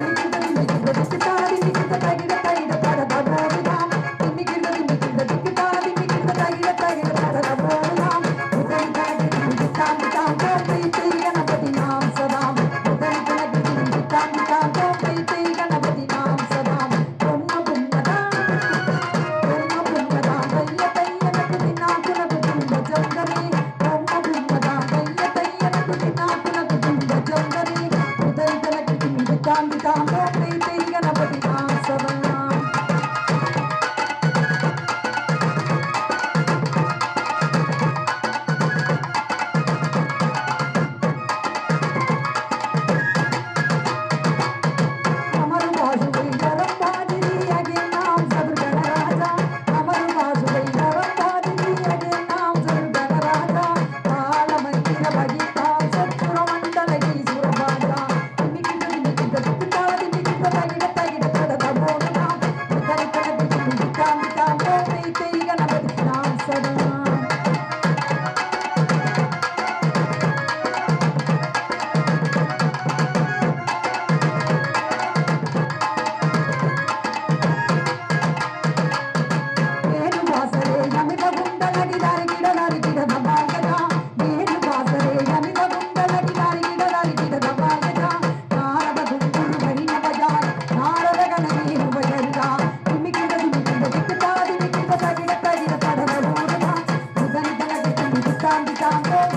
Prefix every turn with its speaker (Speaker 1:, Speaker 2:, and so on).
Speaker 1: Thank you. canta. நிமிக்கிட்ட துக்காதி Don't